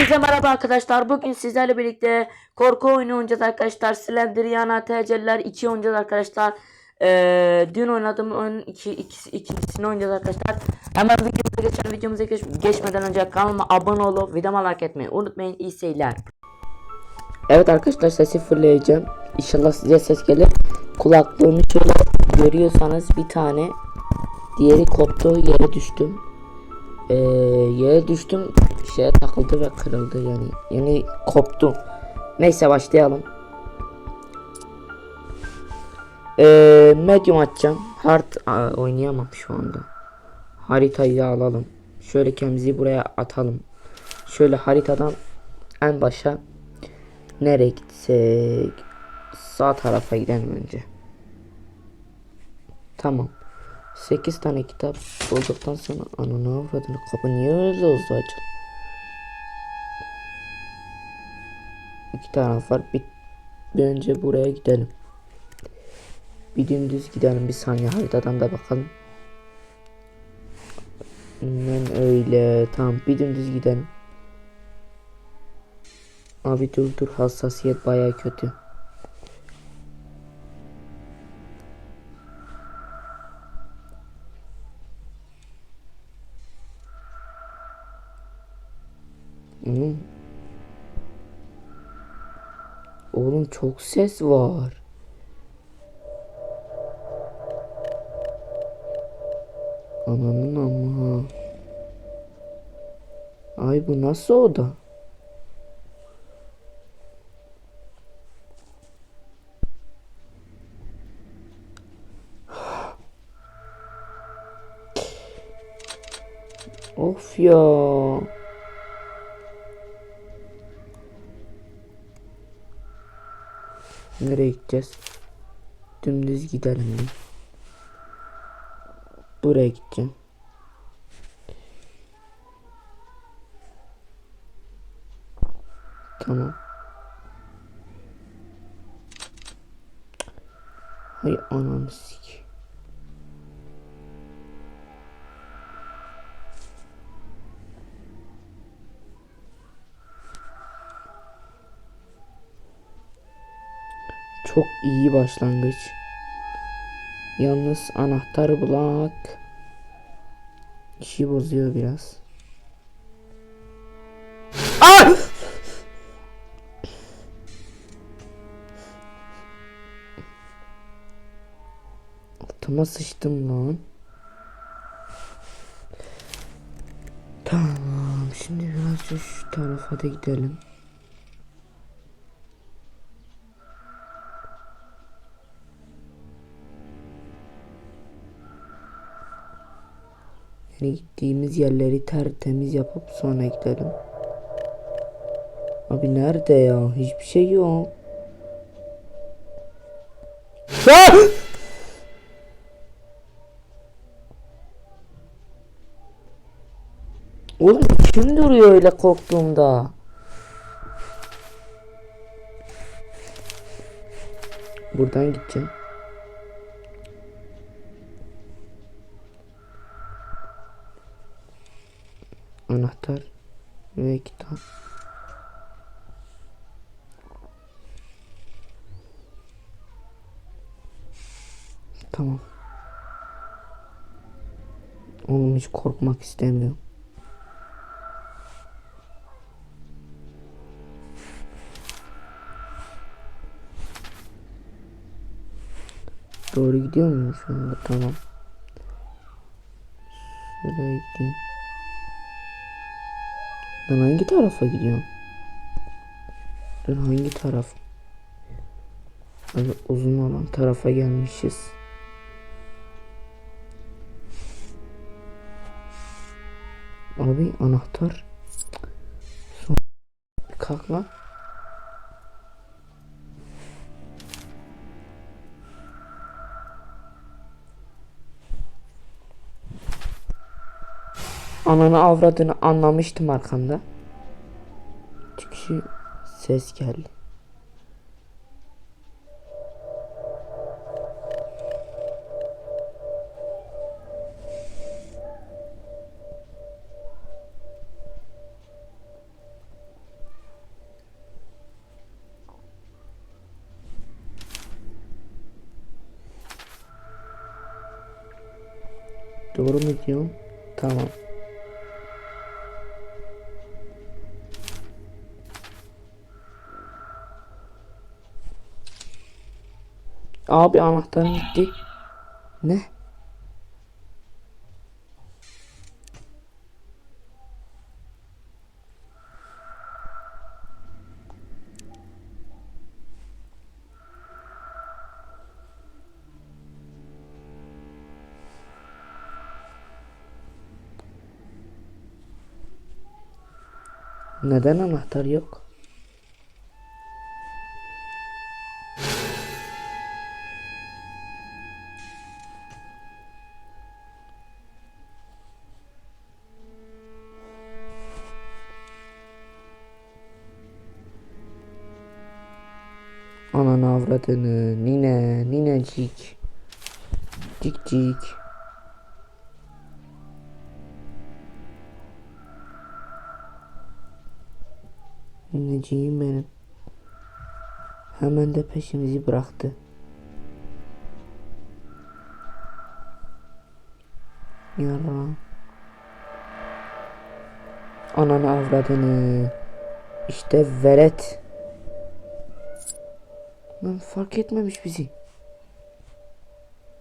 Hepinize merhaba arkadaşlar. Bugün sizlerle birlikte korku oyunu oynayacağız arkadaşlar. Slendriana TC'ler 2 oynayacağız arkadaşlar. Ee, dün oynadığım oyunun iki, ikisi, ikincisini oynayacağız arkadaşlar. Hemen videomuza geçelim. Videomuza geç, geçmeden önce kanalıma abone olup videoma like etmeyi unutmayın. İyi seyirler. Evet arkadaşlar sesi fırlayacağım. İnşallah size ses gelir. Kulaklığımı şöyle görüyorsanız bir tane diğeri koptu yere düştüm. Ee, yere düştüm şeye takıldı ve kırıldı yani yani koptu. Neyse başlayalım. Ee, medium açacağım. Hard aa, oynayamam şu anda. Haritayı da alalım. Şöyle kendimizi buraya atalım. Şöyle haritadan en başa nereye gitsek sağ tarafa gidelim önce. Tamam. 8 tane kitap bulduktan sonra ananı avradını kapı niye öyle hızlı açıldı? İki taraf var. Bir, bir önce buraya gidelim. Bir dümdüz gidelim. Bir saniye haritadan da bakalım. Ben öyle. Tamam bir dümdüz gidelim. Abi dur dur hassasiyet baya kötü. Oğlum. Oğlum çok ses var. Ananın amma. Ay bu nasıl oda? Of ya. Nereye gideceğiz? Dümdüz gidelim. Buraya gideceğim. Tamam. Hay ananı sik. Çok iyi başlangıç. Yalnız anahtar bulak işi bozuyor biraz. Ah! Altıma sıçtım lan. Tamam şimdi biraz şu tarafa da gidelim. Yani gittiğimiz yerleri tertemiz yapıp sonra gidelim. Abi nerede ya? Hiçbir şey yok. Ah! Oğlum kim duruyor öyle korktuğumda? Buradan gideceğim. Anahtar ve kitap. Tamam. Oğlum hiç korkmak istemiyorum. Doğru gidiyor muyum şu anda? Tamam. Şuraya gideyim. Ben hangi tarafa gidiyorum? Ben hangi taraf? Abi uzun olan tarafa gelmişiz. Abi anahtar. Son... Kalk lan. ananı avradını anlamıştım arkamda. Çünkü ses geldi. Doğru mu diyorum? Tamam. Abi anahtarım gitti. Ne? Neden anahtar yok? Avradını nine ninecik. Cik cik. Nineciğim benim. Hemen de peşimizi bıraktı. Yara. Ananı avradını. İşte veret Lan fark etmemiş bizi.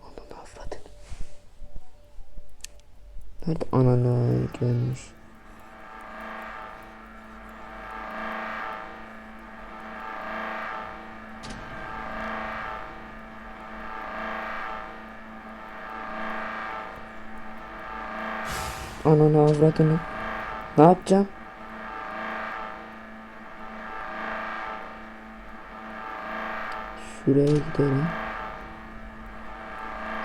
Ananı avradın. Nerede ananı görmüş. Ananı avradını. Ne yapacağım? Şuraya gidelim.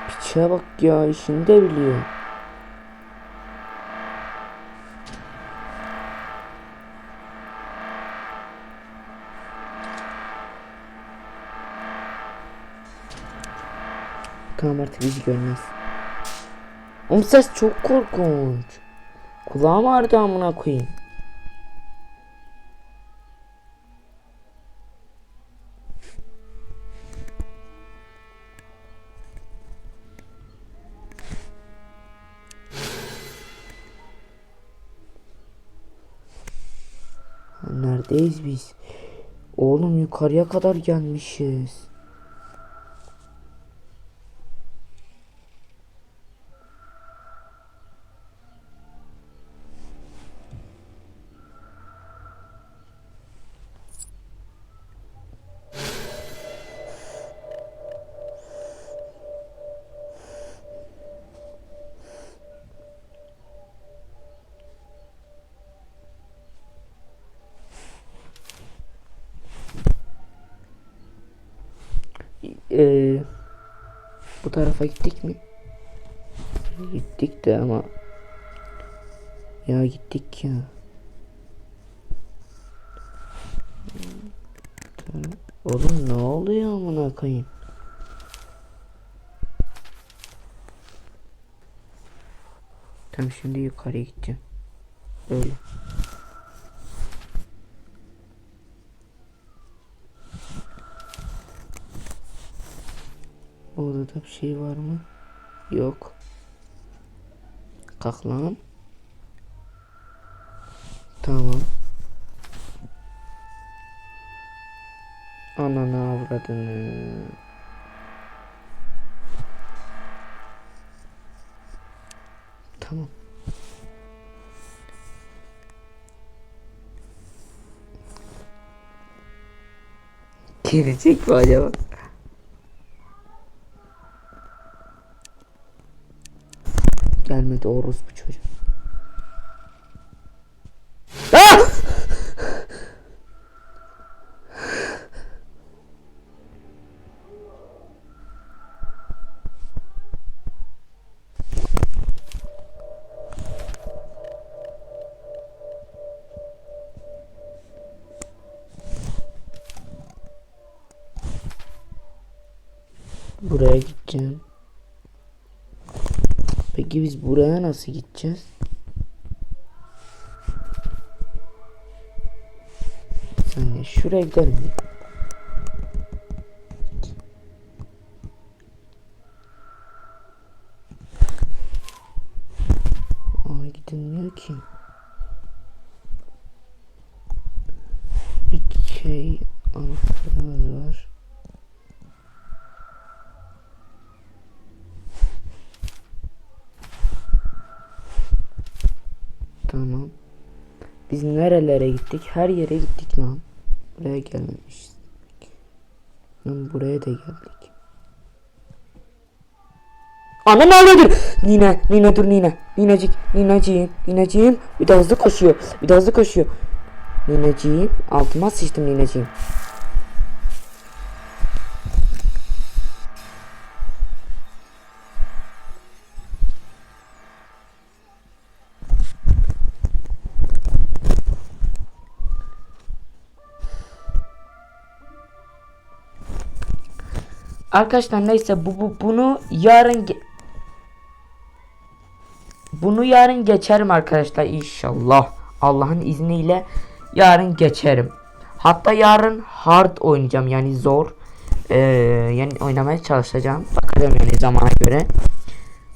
Piçe bak ya işini de biliyor. Tamam artık bizi görmez. Oğlum ses çok korkunç. Kulağım ağrıdı amına koyayım. Neredeyiz biz? Oğlum yukarıya kadar gelmişiz. Ee, bu tarafa gittik mi? Gittik de ama ya gittik ya. Oğlum ne oluyor amına koyayım? Tam şimdi yukarıya gideceğim. Böyle. Odada bir şey var mı? Yok. Kalk lan. Tamam. Ananı avradını. Tamam. Gelecek mi acaba? Gelmedi orospu çocuk. Ah! Buraya gideceğim. Peki biz buraya nasıl gideceğiz? Yani şuraya gidelim. Aa gidilmiyor ki. Bir şey anahtarımız var. Nerelere gittik? Her yere gittik lan. Buraya gelmemişiz. Lan buraya da geldik. Anam ağladır. Nine, Nine dur Nine. Ninecik, Nineciğim, Nineciğim. Bir de hızlı koşuyor. Bir de hızlı koşuyor. Nineciğim. Altıma sıçtım Nineciğim. Arkadaşlar neyse bu, bu bunu yarın bunu yarın geçerim arkadaşlar inşallah. Allah'ın izniyle yarın geçerim. Hatta yarın hard oynayacağım yani zor. Ee, yani oynamaya çalışacağım. Bakalım yani zamana göre.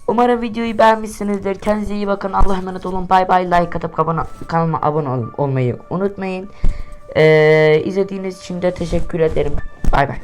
Umarım videoyu beğenmişsinizdir. Kendinize iyi bakın. Allah'a emanet olun. Bay bay. Like atıp kanalıma abone ol- olmayı unutmayın. Ee, izlediğiniz için de teşekkür ederim. Bay bay.